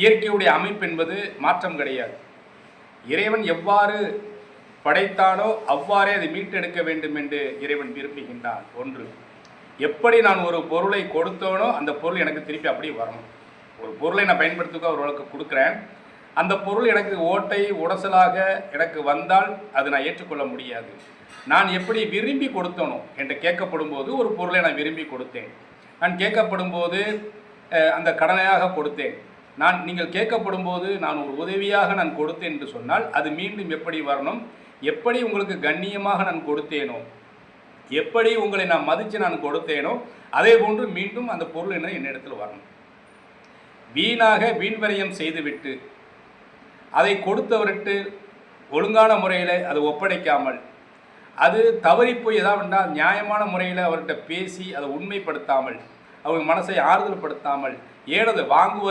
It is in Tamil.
இயற்கையுடைய அமைப்பு என்பது மாற்றம் கிடையாது. இறைவன் எவ்வாறு படைத்தானோ அவ்வாறே அதை மீட்டெடுக்க வேண்டும் என்று இறைவன் விரும்புகின்றான். ஒன்று எப்படி நான் ஒரு பொருளை கொடுத்தோனோ அந்த பொருள் எனக்கு திருப்பி அப்படியே வரணும். ஒரு பொருளை நான் பயன்படுத்துக்க அவர்களுக்கு கொடுக்குறேன். அந்த பொருள் எனக்கு ஓட்டை உடசலாக எனக்கு வந்தால் அது நான் ஏற்றுக்கொள்ள முடியாது. நான் எப்படி விரும்பி கொடுத்தனோ என்று கேட்கப்படும் போது ஒரு பொருளை நான் விரும்பி கொடுத்தேன். நான் கேட்கப்படும் போது அந்த கடனையாக கொடுத்தேன். நான் நீங்கள் கேட்கப்படும் போது நான் ஒரு உதவியாக நான் கொடுத்தேன் என்று சொன்னால் அது மீண்டும் எப்படி வரணும்? எப்படி உங்களுக்கு கண்ணியமாக நான் கொடுத்தேனோ? எப்படி உங்களை நான் மதித்து நான் கொடுத்தேனோ? அதே போன்று மீண்டும் அந்த பொருள் என்ன? என்னிடத்தில் வரணும். வீணாக வீண்வரையம் செய்துவிட்டு அதை கொடுத்தவர்கிட்ட ஒழுங்கான முறையில் அது ஒப்படைக்காமல் அது தவறி போய் ஏதாவது நியாயமான முறையில் அவர்கிட்ட பேசி அதை உண்மைப்படுத்தாமல் அவங்க மனசை ஆறுதல் படுத்தாமல் ஏனது வாங்குவ